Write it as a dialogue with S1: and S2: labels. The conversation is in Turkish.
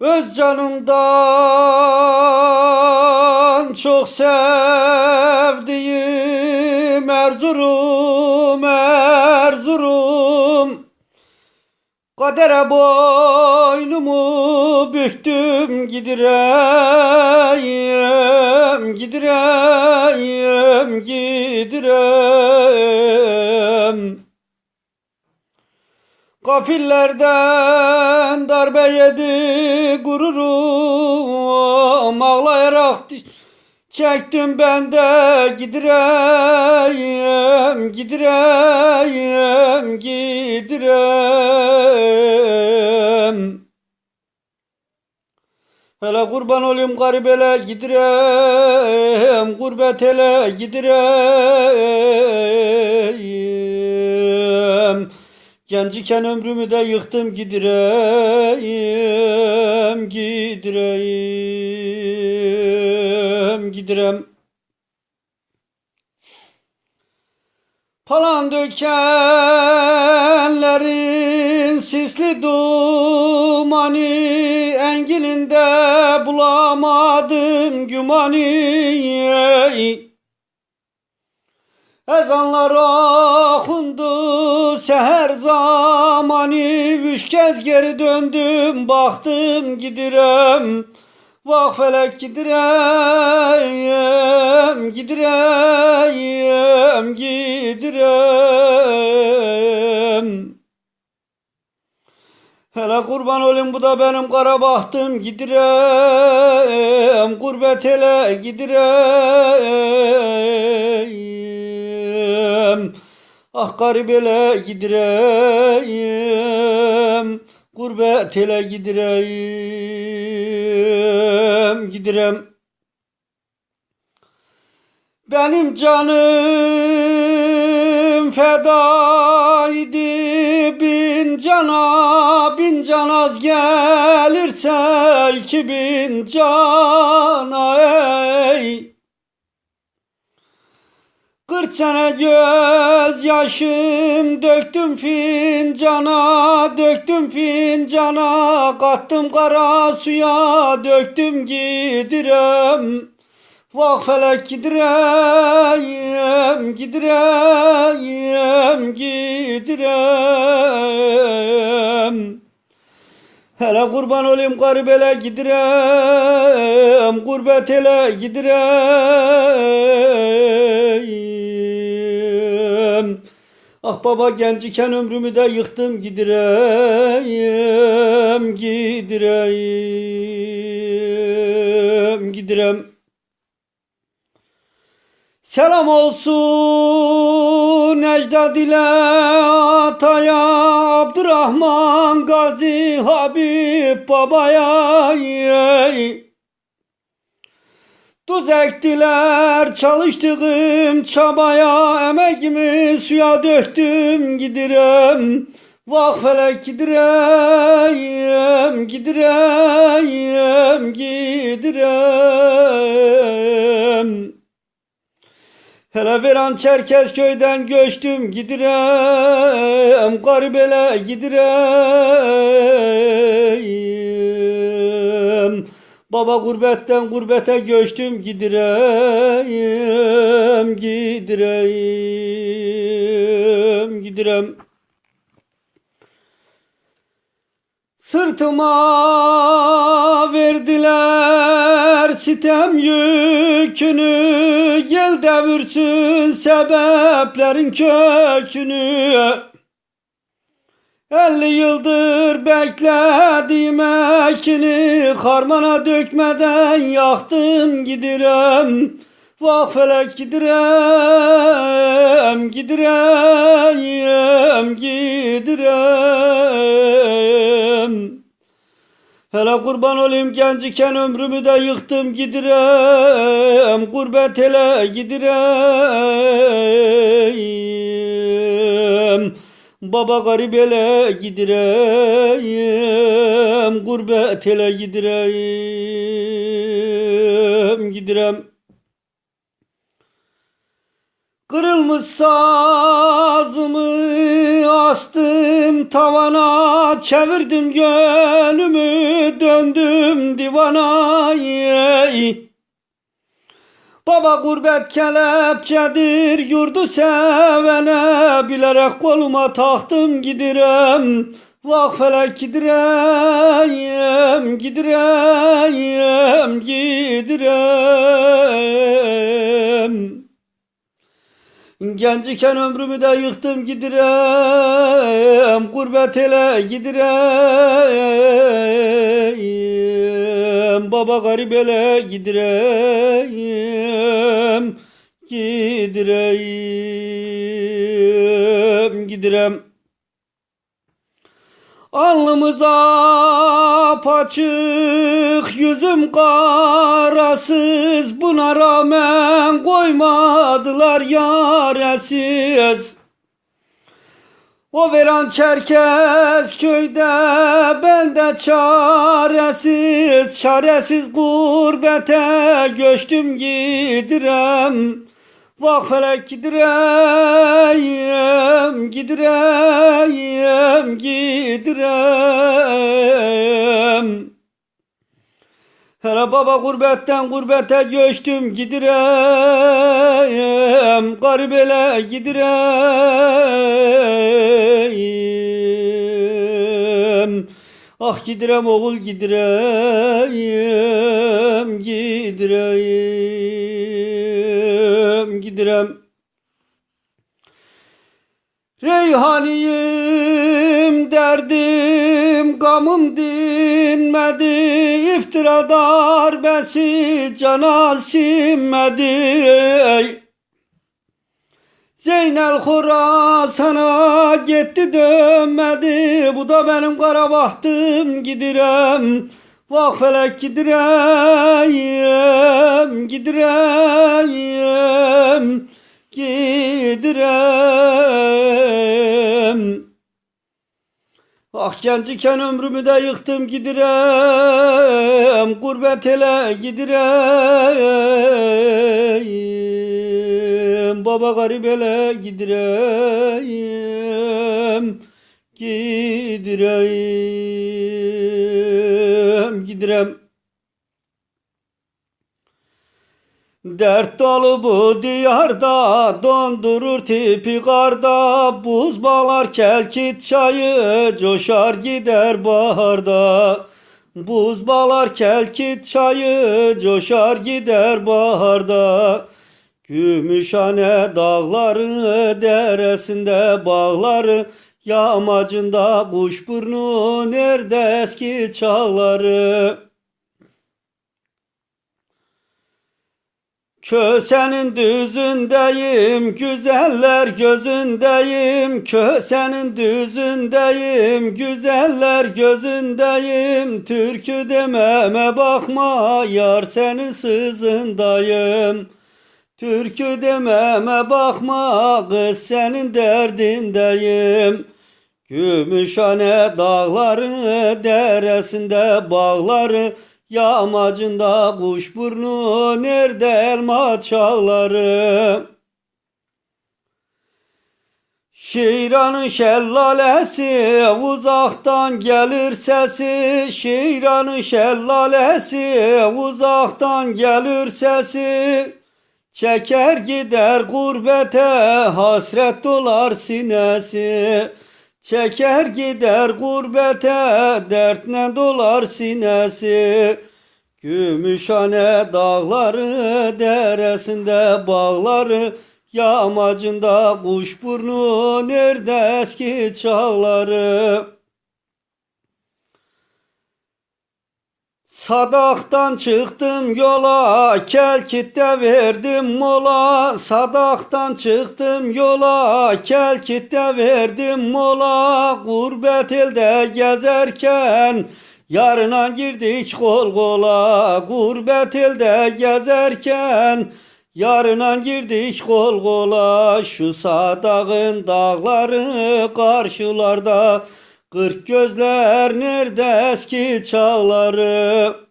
S1: Öz canımdan çok sevdiğim Erzurum, Erzurum Kadere boynumu büktüm gidireyim, gidireyim, gidireyim. Kafillerden darbe yedi gururum ağlayarak çektim ben de gidireyim, gidireyim, gidireyim. Hele kurban olayım garibele gidireyim, gurbet ele gidireyim. Genciken ömrümü de yıktım gidireyim, gidireyim, gidirem. Palan dökenlerin sisli dumanı Engininde bulamadım gümanı Ezanlar okundu seher zamanı Üç kez geri döndüm baktım gidirem Vah felek gidireyim, gidireyim, gidireyim. Hele kurban olayım bu da benim kara bahtım gidireyim, gurbet ele gidireyim. Ah garip ele gidireyim, gurbet ele gidireyim, gidirem. Benim canım fedaydı bin cana bin can az gelirse iki bin cana ey. Kırk sene göz yaşım döktüm fincana döktüm fincana kattım kara suya döktüm gidirem. Vah felek gidireyim, gidireyim, gidireyim. Hele kurban olayım garip ele gidireyim, gurbet ele gidireyim. Ah baba genciken ömrümü de yıktım gidireyim, gidireyim, gidirem. Selam olsun Necdet ile Ataya Abdurrahman Gazi Habib Babaya. Tuz ektiler çalıştığım çabaya Emeğimi suya döktüm gidirem Vah felek gidireyim, gidireyim, gidireyim. Hele veren Çerkez köyden göçtüm gidirem garibele gidireyim. Baba gurbetten gurbete göçtüm gidireyim gidireyim gidirem Sırtıma verdiler sitem yükünü. Gel devirsün sebeplerin kökünü. Elli yıldır beklediğim ekini Harmana dökmeden yaktım gidirem Vah felek gidirem, gidirem, gidirem. Hele kurban olayım genciken ömrümü de yıktım gidirem, gurbet ele gidirem. Baba garip ele gidirem, gurbet ele gidirem, gidirem. Kırılmış sazımı astım tavana Çevirdim gönlümü döndüm divana ey. Baba gurbet kelepçedir yurdu sevene Bilerek koluma taktım gidirem Vah felek gidireyim gidireyim gidirem Genciken ömrümü de yıktım gidirem Gurbet ele gidirem Baba garip ele gidirem Gidireyim Gidirem Alnımıza paçık yüzüm karasız. Buna rağmen koymadılar yaresiz. O veren Çerkez köyde ben de çaresiz. Çaresiz gurbete göçtüm gidirem Vah felek gidireyim, gidireyim, gidireyim. Hele baba gurbetten gurbete göçtüm gidireyim, garibele gidireyim. Ah gidirem oğul gidireyim, gidireyim, gidirem. Reyhaniyim derdim gamım dinmedi iftira darbesi cana sinmedi ey. Zeynel Horasan'a gitti dönmedi Bu da benim kara bahtım gidirem Vah felek gidireyim Gidireyim. Gidirem Ah genciken ömrümü de yıktım gidirem Gurbet ele gidirem Baba garip ele gidirem Gidirem Gidirem. Dert dolu bu diyarda dondurur tipi karda Buz bağlar kelkit çayı coşar gider baharda. Buz bağlar kelkit çayı coşar gider baharda. Gümüşhane dağları deresinde bağları Yamacında kuşburnu nerede eski çağları Kösenin düzündeyim, güzeller gözündeyim. Kösenin düzündeyim, güzeller gözündeyim. Türkü dememe bakma, yar senin sızındayım. Türkü dememe bakma, kız senin derdindeyim. Gümüşhane dağları deresinde bağları Yamacında kuşburnu nerede elma çağları? Şiranın şellalesi uzaktan gelir sesi Şiranın şellalesi uzaktan gelir sesi. Çeker gider gurbete hasret dolar sinesi Çeker gider gurbete dert ne dolar sinesi. Gümüşhane dağları deresinde bağları Yamacında kuşburnu nerede eski çağları Sadaktan çıktım yola, kelkitte verdim mola. Sadaktan çıktım yola, kelkitte verdim mola. Gurbet elde gezerken, yarına girdik kol kola. Gurbet elde gezerken, yarına girdik kol kola. Şu sadağın dağları karşılarda. Kırk gözler nerede eski çağları